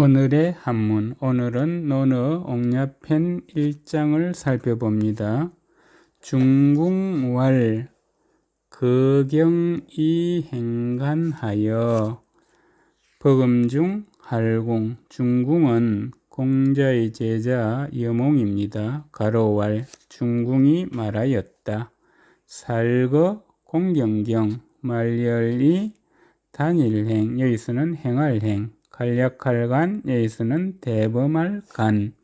오늘의 한문, 오늘은 논어 옥야편 1장을 살펴봅니다. 중궁왈 거경이 행간하여 버금중 할궁 중궁은 공자의 제자 여몽입니다. 가로왈 중궁이 말하였다. 살거 공경경 말열이 단일행 여기서는 행할행 간략할 간 여기서는 대범할 간.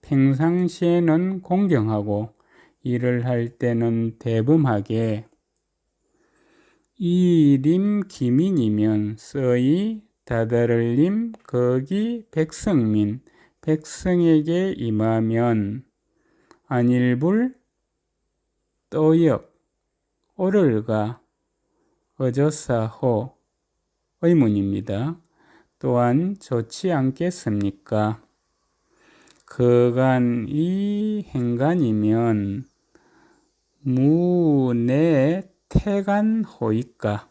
평상시에는 공경하고 일을 할 때는 대범하게. 이림 기민이면 써이 다다를림 거기 백성민. 백성에게 임하면 안일불 또역 오를가 어저사호 의문입니다. 또한 좋지 않겠습니까? 그간 이 행간이면 무내 태간호이까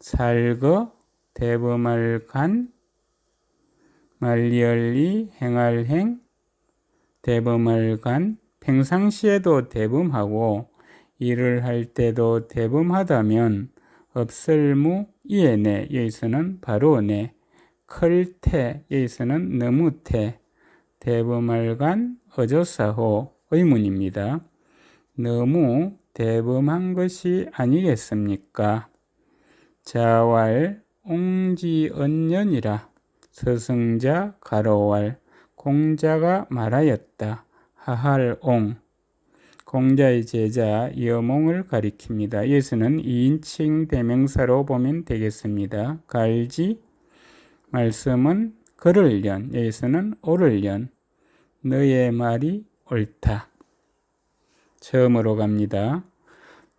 살거 대범할 간 말리얼리 행할행 대범할 간 평상시에도 대범하고 일을 할 때도 대범하다면 없을무 이에내 여기서는 바로 내 클태 여기서는 너무태 대범할간 어조사호 의문입니다. 너무 대범한 것이 아니겠습니까? 자왈 옹지언년이라 서승자 가로왈 공자가 말하였다. 하할옹 공자의 제자 여몽을 가리킵니다. 예수는 2인칭 대명사로 보면 되겠습니다. 갈지 말씀은 걸을련 여기서는 오를련 너의 말이 옳다. 처음으로 갑니다.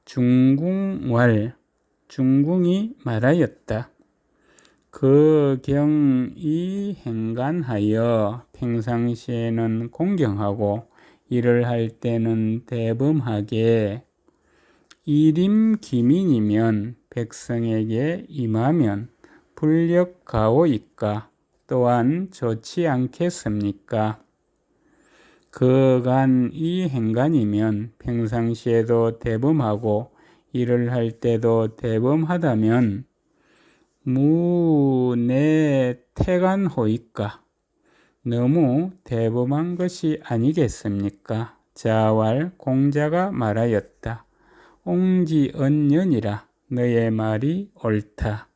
중궁왈 중궁이 말하였다. 그 경이 행간하여 평상시에는 공경하고 일을 할 때는 대범하게 이림 기민이면 백성에게 임하면 불력가오이까 또한 좋지 않겠습니까? 그간 이 행간이면 평상시에도 대범하고 일을 할 때도 대범하다면 무내 태간호이까 너무 대범한 것이 아니겠습니까? 자왈 공자가 말하였다. 옹지언년이라 너의 말이 옳다.